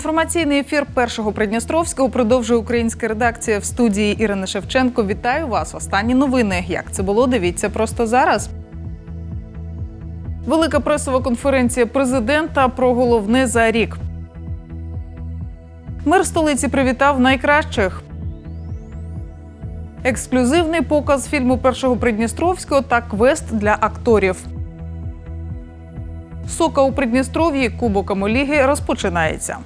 Інформаційний ефір першого Придністровського продовжує українська редакція в студії Ірини Шевченко. Вітаю вас. Останні новини. Як це було? Дивіться просто зараз. Велика пресова конференція президента про головне за рік. Мер столиці привітав найкращих. Ексклюзивний показ фільму першого Придністровського та квест для акторів. Сока у Придністров'ї Кубоком Ліги розпочинається.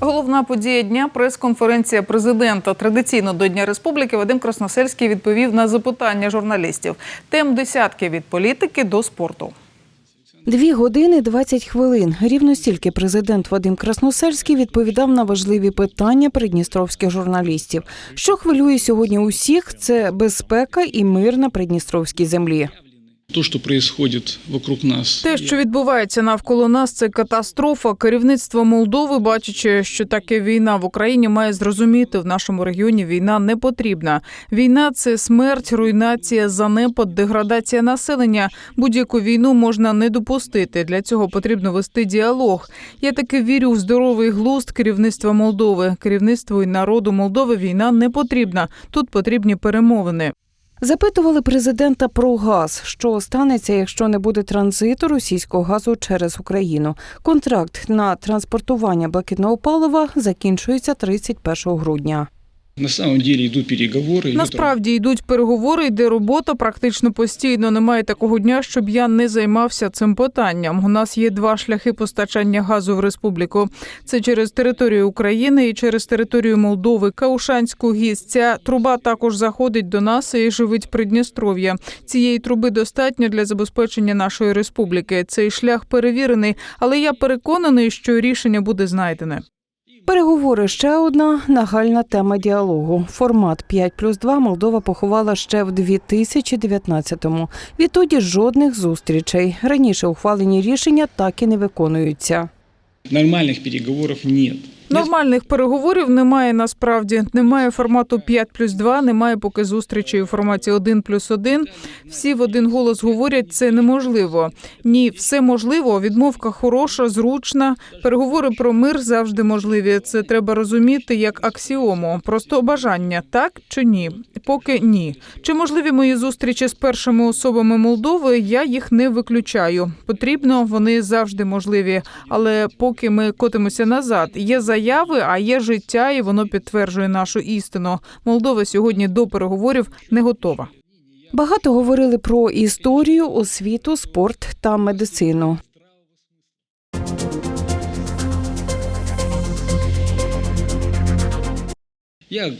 Головна подія дня прес-конференція президента. Традиційно до Дня Республіки Вадим Красносельський відповів на запитання журналістів. Тем десятки від політики до спорту. Дві години 20 хвилин. Рівно стільки президент Вадим Красносельський відповідав на важливі питання придністровських журналістів. Що хвилює сьогодні усіх, це безпека і мир на придністровській землі. То, что происходит вокруг нас. Те, що відбувається навколо нас, це катастрофа. Керівництво Молдови, бачачи, що таке війна в Україні, має зрозуміти в нашому регіоні війна не потрібна. Війна це смерть, руйнація, занепад, деградація населення. Будь-яку війну можна не допустити. Для цього потрібно вести діалог. Я таки вірю в здоровий глузд керівництва Молдови. Керівництву і народу Молдови війна не потрібна. Тут потрібні перемовини. Запитували президента про газ, що станеться, якщо не буде транзиту російського газу через Україну. Контракт на транспортування блакитного палива закінчується 31 грудня. На самом деле идут переговоры. идет Насправді йдуть переговори, йде робота практично постійно. Немає такого дня, щоб я не займався цим питанням. У нас є два шляхи постачання газу в республіку. Це через територію України і через територію Молдови. Каушанську гіз. Ця труба також заходить до нас і живить Придністров'я. Цієї труби достатньо для забезпечення нашої республіки. Цей шлях перевірений, але я переконаний, що рішення буде знайдене. Переговори ще одна нагальна тема діалогу. Формат 5 плюс 2 Молдова поховала ще в 2019-му. Відтоді жодних зустрічей. Раніше ухвалені рішення так і не виконуються. Нормальних переговоров нет. Нормальних переговорів немає насправді. Немає формату 5 плюс 2, немає поки зустрічі у форматі 1 плюс 1. Всі в один голос говорять, це неможливо. Ні, все можливо. Відмовка хороша, зручна. Переговори про мир завжди можливі. Це треба розуміти як аксіому. Просто бажання, так чи ні? Поки ні. Чи можливі мої зустрічі з першими особами Молдови? Я їх не виключаю. Потрібно, вони завжди можливі. Але поки ми котимося назад, є заяви, а є життя, і воно підтверджує нашу істину. Молдова сьогодні до переговорів не готова. Багато говорили про історію, освіту, спорт та медицину. Я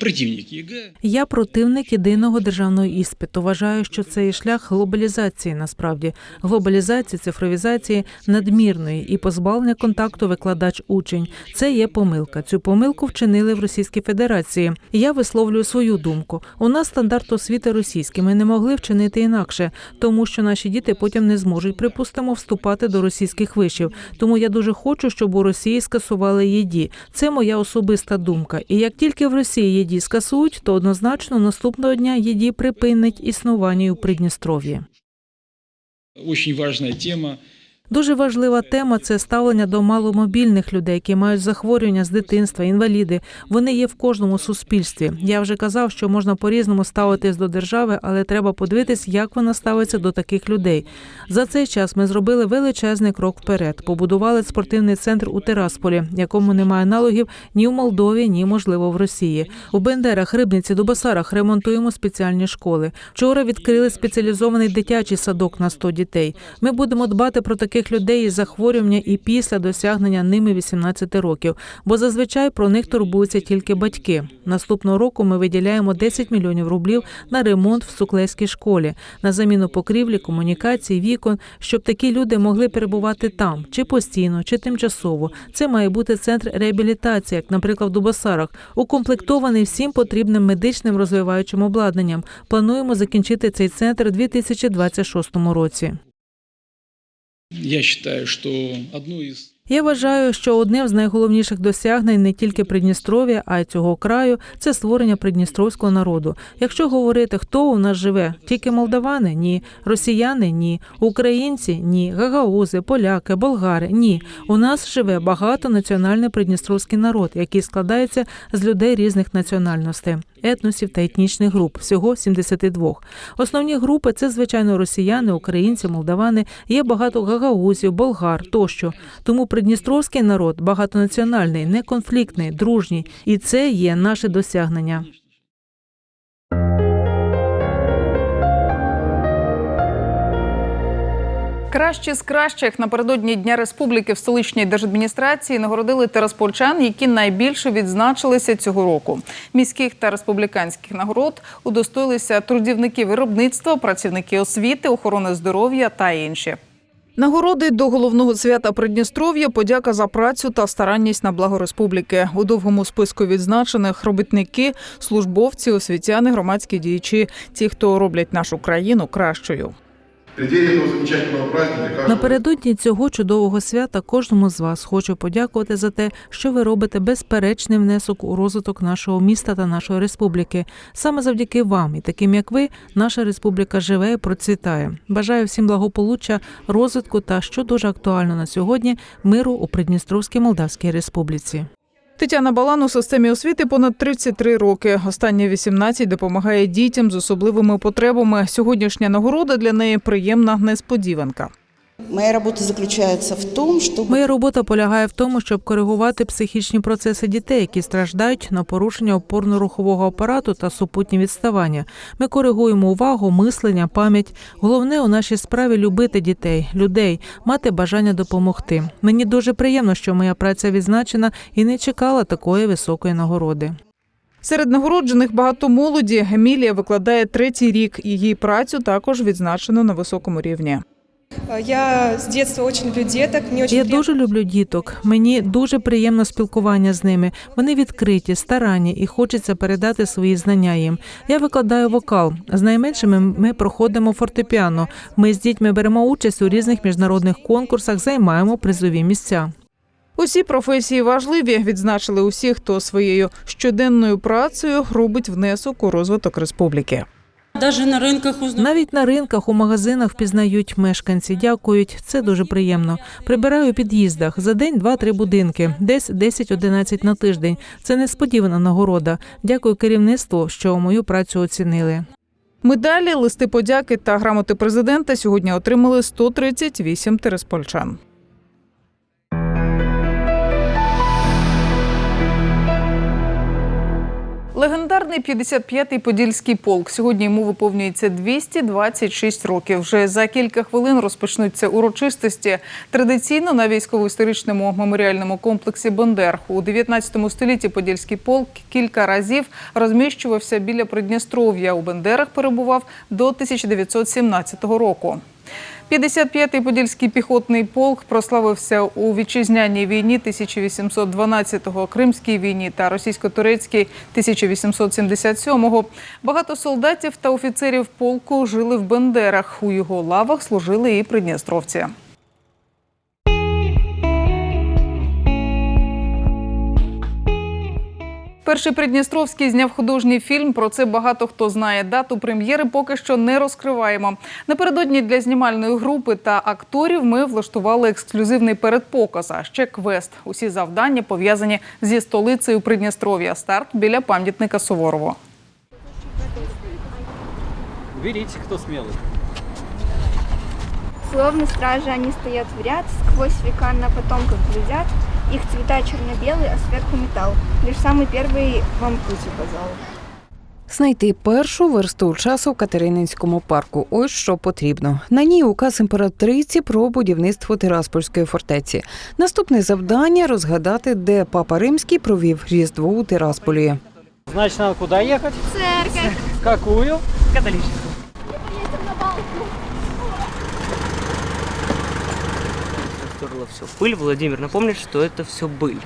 противник ЕГЭ. Я противник єдиного державного іспиту. Вважаю, що це є шлях глобалізації. Насправді глобалізації, цифровізації надмірної і позбавлення контакту викладач-учень. Це є помилка. Цю помилку вчинили в Російській Федерації. Я висловлюю свою думку. У нас стандарт освіти російський. Ми не могли вчинити інакше, тому що наші діти потім не зможуть, припустимо, вступати до російських вишів. Тому я дуже хочу, щоб у Росії скасували ЄДІ. Це моя особиста думка. І як тільки в Росії ЄДІ скасують, то однозначно наступного дня ЄДІ припинить існування у Придністров'ї. Очень важна тема. Дуже важлива тема це ставлення до маломобільних людей, які мають захворювання з дитинства, інваліди. Вони є в кожному суспільстві. Я вже казав, що можна по-різному ставитись до держави, але треба подивитись, як вона ставиться до таких людей. За цей час ми зробили величезний крок вперед. Побудували спортивний центр у Терасполі, якому немає аналогів ні в Молдові, ні можливо в Росії. У Бендерах, Рибниці, Дубасарах ремонтуємо спеціальні школи. Вчора відкрили спеціалізований дитячий садок на 100 дітей. Ми будемо дбати про таких людей із захворювання і після досягнення ними 18 років, бо зазвичай про них турбуються тільки батьки. Наступного року ми виділяємо 10 мільйонів рублів на ремонт в суклейській школі, на заміну покрівлі, комунікацій, вікон, щоб такі люди могли перебувати там чи постійно, чи тимчасово. Це має бути центр реабілітації, як, наприклад, в Дубасарах, укомплектований всім потрібним медичним розвиваючим обладнанням. Плануємо закінчити цей центр у 2026 році. Я считаю, что одно из Я вважаю, що одне з найголовніших досягнень не тільки Придністров'я, а й цього краю це створення придністровського народу. Якщо говорити, хто у нас живе, тільки молдавани? Ні, росіяни? Ні, українці? Ні, гагаузи, поляки, болгари? Ні. У нас живе багатонаціональний придністровський народ, який складається з людей різних національностей, етносів та етнічних груп, всього 72. Основні групи це звичайно росіяни, українці, молдавани. Є багато гагаузів, болгар тощо. Тому придністровський народ багатонаціональний, неконфліктний, дружній, і це є наше досягнення. Кращі з кращих напередодні Дня Республіки в столичній держадміністрації нагородили тераспольчан, які найбільше відзначилися цього року. Міських та республіканських нагород удостоїлися трудівники виробництва, працівники освіти, охорони здоров'я та інші. Нагороди до головного свята Придністров'я, подяка за працю та старанність на благо республіки. У довгому списку відзначених робітники, службовці, освітяни, громадські діячі, ті, хто роблять нашу країну кращою. Напередодні цього чудового свята кожному з вас хочу подякувати за те, що ви робите безперечний внесок у розвиток нашого міста та нашої республіки. Саме завдяки вам і таким як ви, наша республіка живе і процвітає. Бажаю всім благополуччя, розвитку та що дуже актуально на сьогодні миру у Придністровській Молдавській Республіці. Тетяна Балан у системі освіти понад 33 роки. Останні 18 допомагає дітям з особливими потребами. Сьогоднішня нагорода для неї приємна несподіванка. Моя работа заключается в том, чтобы Моя робота полягає в тому, щоб коригувати психічні процеси дітей, які страждають на порушення опорно-рухового апарату та супутні відставання. Ми коригуємо увагу, мислення, пам'ять. Головне у нашій справі любити дітей, людей, мати бажання допомогти. Мені дуже приємно, що моя праця відзначена і не чекала такої високої нагороди. Серед нагороджених багато молоді. Емілія викладає третій рік. Її працю також відзначено на високому рівні. Я с детства очень люблю деток. Мне очень Я дуже люблю діток. Мені дуже приємно спілкування з ними. Вони відкриті, старанні і хочеться передати свої знання їм. Я викладаю вокал. З найменшими ми проходимо фортепіано. Ми з дітьми беремо участь у різних міжнародних конкурсах, займаємо призові місця. Усі професії важливі. Відзначили усі, хто своєю щоденною працею робить внесок у розвиток республіки. Даже на рынках узнают. Навіть на ринках, у магазинах впізнають мешканці. Дякують. Це дуже приємно. Прибираю у під'їздах за день два-три будинки, десь 10-11 на тиждень. Це несподівана нагорода. Дякую керівництву, що мою працю оцінили. Медалі, листи подяки та грамоти президента сьогодні отримали 138 тереспольчан. Легендарний 55-й подільський полк. Сьогодні йому виповнюється 226 років. Вже за кілька хвилин розпочнуться урочистості. Традиційно на військово-історичному меморіальному комплексі Бандер у 19 столітті подільський полк кілька разів розміщувався біля Придністров'я. У Бендерах перебував до 1917 року. 55-й Подільський піхотний полк прославився у вітчизняній війні 1812-го, Кримській війні та російсько-турецькій 1877-го. Багато солдатів та офіцерів полку жили в Бендерах. У його лавах служили і придністровці. Перший Придністровський зняв художній фільм. Про це багато хто знає. Дату прем'єри поки що не розкриваємо. Напередодні для знімальної групи та акторів ми влаштували ексклюзивний передпоказ, а ще квест. Усі завдання пов'язані зі столицею Придністров'я. Старт біля пам'ятника Суворову. Берите, кто смелый. Словно стражи они стоят в ряд, сквозь века на потомков глядят. Их цвета черно-белый, а сверху металл. Лишь самый первый вам путь указал. Знайти першу версту часу в Катерининському парку. Ось що потрібно. На ній указ імператриці про будівництво Тираспольської фортеці. Наступне завдання розгадати, де папа римський провів різдво у Тирасполі. Значит, надо куда ехать? Церковь. Какую? Католическую. Стерла все. Пыль, Владимир, напомнит, что это все быль.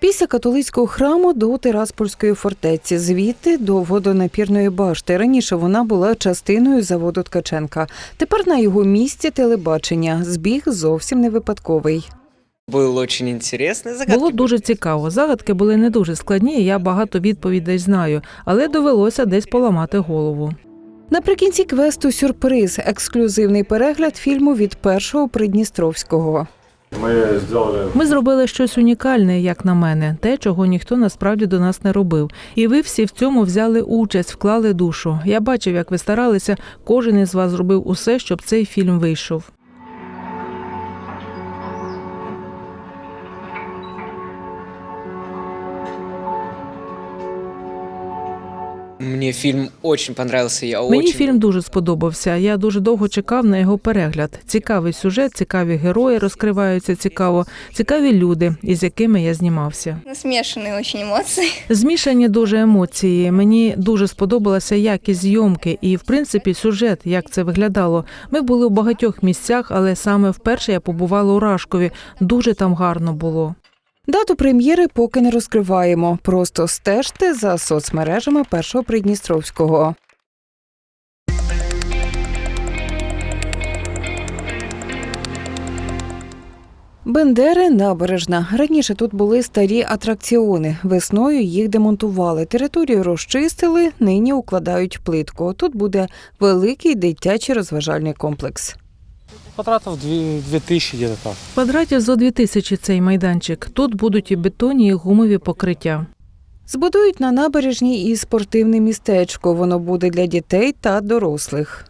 Після католицького храму до Тираспольської фортеці, звідти до водонапірної башти. Раніше вона була частиною заводу Ткаченка. Тепер на його місці телебачення. Збіг зовсім не випадковий. Был очень интересный. Загадки Було дуже цікаво. Загадки були не дуже складні. і Я багато відповідей знаю, але довелося десь поламати голову. Наприкінці квесту сюрприз ексклюзивний перегляд фільму від першого Придністровського. Ми зробили щось унікальне, як на мене, те, чого ніхто насправді до нас не робив. І ви всі в цьому взяли участь, вклали душу. Я бачив, як ви старалися. Кожен із вас зробив усе, щоб цей фільм вийшов. Мне фильм очень понравился. Я Мені очень... фільм дуже сподобався. Я дуже довго чекав на його перегляд. Цікавий сюжет, цікаві герої розкриваються цікаво, цікаві люди, із якими я знімався. Смешанные очень эмоции. Змішані дуже емоції. Мені дуже сподобалася якість зйомки і, в принципі, сюжет, як це виглядало. Ми були у багатьох місцях, але саме вперше я побувала у Рашкові. Дуже там гарно було. Дату прем'єри поки не розкриваємо. Просто стежте за соцмережами першого Придністровського. Бендери набережна. Раніше тут були старі атракціони. Весною їх демонтували. Територію розчистили, нині укладають плитку. Тут буде великий дитячий розважальний комплекс. Потратив 2000 где-то так. Квадратів зо 2000 цей майданчик. Тут будуть і бетонні, і гумові покриття. Збудують на набережній і спортивне містечко. Воно буде для дітей та дорослих.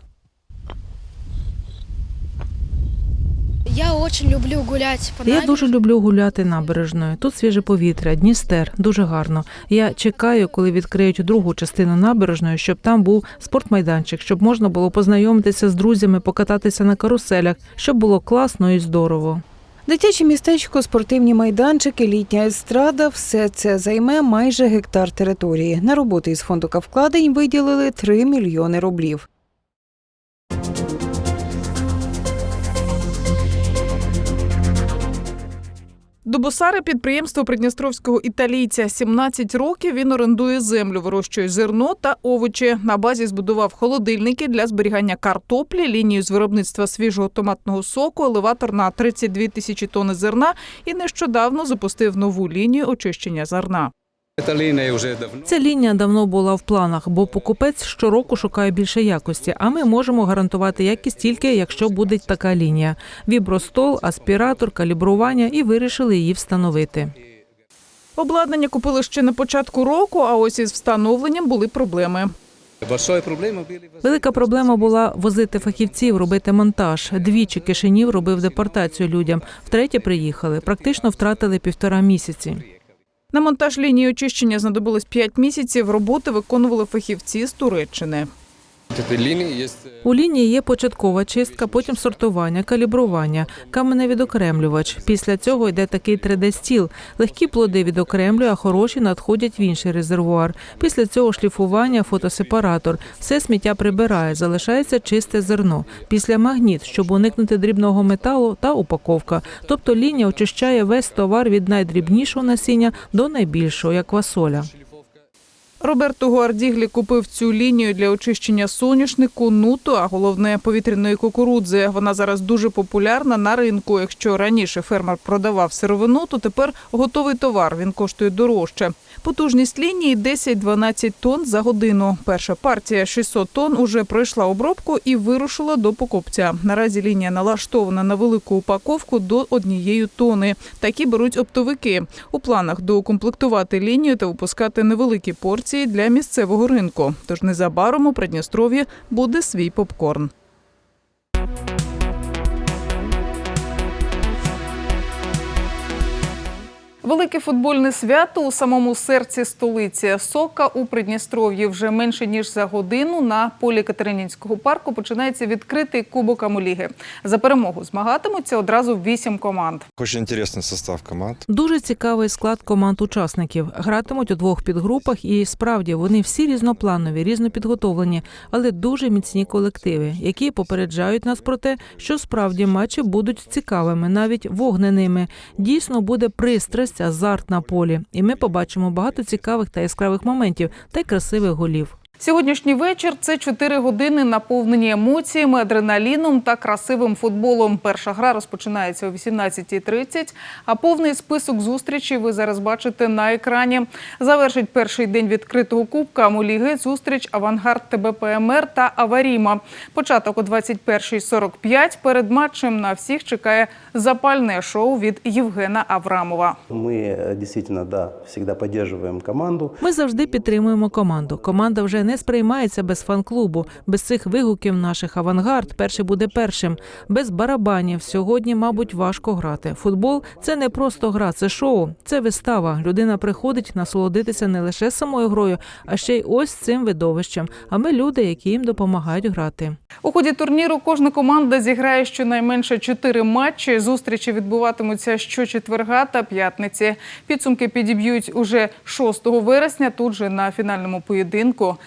Я очень люблю гулять по Я дуже люблю гуляти набережною. Тут свіже повітря, Дністер, дуже гарно. Я чекаю, коли відкриють другу частину набережної, щоб там був спортмайданчик, щоб можна було познайомитися з друзями, покататися на каруселях, щоб було класно і здорово. Дитяче містечко, спортивні майданчики, літня естрада – все це займе майже гектар території. На роботи із фонду вкладень виділили 3 мільйони рублів. Дубосари підприємство придністровського італійця. 17 років він орендує землю, вирощує зерно та овочі. На базі збудував холодильники для зберігання картоплі, лінію з виробництва свіжого томатного соку, елеватор на 32 тисячі тонни зерна і нещодавно запустив нову лінію очищення зерна. Ця лінія давно була в планах, бо покупець щороку шукає більше якості. А ми можемо гарантувати якість тільки, якщо буде така лінія: вібростол, аспіратор, калібрування, і вирішили її встановити. Обладнання купили ще на початку року, а ось із встановленням були проблеми. Велика проблема була возити фахівців, робити монтаж. Двічі Кишинів робив депортацію людям. Втретє приїхали. Практично втратили півтора місяці. На монтаж лінії очищення знадобилось 5 місяців. Роботи виконували фахівці з Туреччини. У лінії є початкова чистка, потім сортування, калібрування, каменний відокремлювач. Після цього йде такий 3D-стіл. Легкі плоди відокремлює, а хороші надходять в інший резервуар. Після цього шліфування, фотосепаратор. Все сміття прибирає, залишається чисте зерно. Після магніт, щоб уникнути дрібного металу та упаковка. Тобто лінія очищає весь товар від найдрібнішого насіння до найбільшого, як квасоля. Роберто Гуардіглі купив цю лінію для очищення соняшнику, нуту, а головне повітряної кукурудзи. Вона зараз дуже популярна на ринку. Якщо раніше фермер продавав сировину, то тепер готовий товар. Він коштує дорожче. Потужність лінії 10-12 тонн за годину. Перша партія 600 тонн уже пройшла обробку і вирушила до покупця. Наразі лінія налаштована на велику упаковку до однієї тони. Такі беруть оптовики. У планах доукомплектувати лінію та випускати невеликі порції для місцевого ринку. Тож незабаром у Придністров'ї буде свій попкорн. Велике футбольне свято у самому серці столиці Сока у Придністров'ї вже менше ніж за годину на полі Катеринінського парку починається відкритий кубок Амоліги. За перемогу змагатимуться одразу вісім команд. Очень интересный состав команд. Дуже цікавий склад команд учасників. Гратимуть у двох підгрупах, і справді вони всі різнопланові, різнопідготовлені, але дуже міцні колективи, які попереджають нас про те, що справді матчі будуть цікавими, навіть вогненими. Дійсно буде пристрасть, азарт на полі, і ми побачимо багато цікавих та яскравих моментів та й красивих голів. Сьогоднішній вечір це 4 години наповнені емоціями, адреналіном та красивим футболом. Перша гра розпочинається о 18.30, а повний список зустрічей ви зараз бачите на екрані. Завершить перший день відкритого кубка Амуліги зустріч Авангард ТБПМР та Аваріма. Початок о 21.45. Перед матчем на всіх чекає запальне шоу від Євгена Аврамова. Мы э, действительно, да, всегда поддерживаем команду. Ми завжди підтримуємо команду. Команда вже не сприймається без фан-клубу, без цих вигуків наших авангард. Перший буде першим, без барабанів. Сьогодні, мабуть, важко грати. Футбол це не просто гра, це шоу, це вистава. Людина приходить насолодитися не лише самою грою, а ще й ось цим видовищем. А ми люди, які їм допомагають грати. У ході турніру кожна команда зіграє щонайменше чотири матчі. Зустрічі відбуватимуться щочетверга та п'ятниці. Підсумки підіб'ють уже 6 вересня. Тут же на фінальному поєдинку.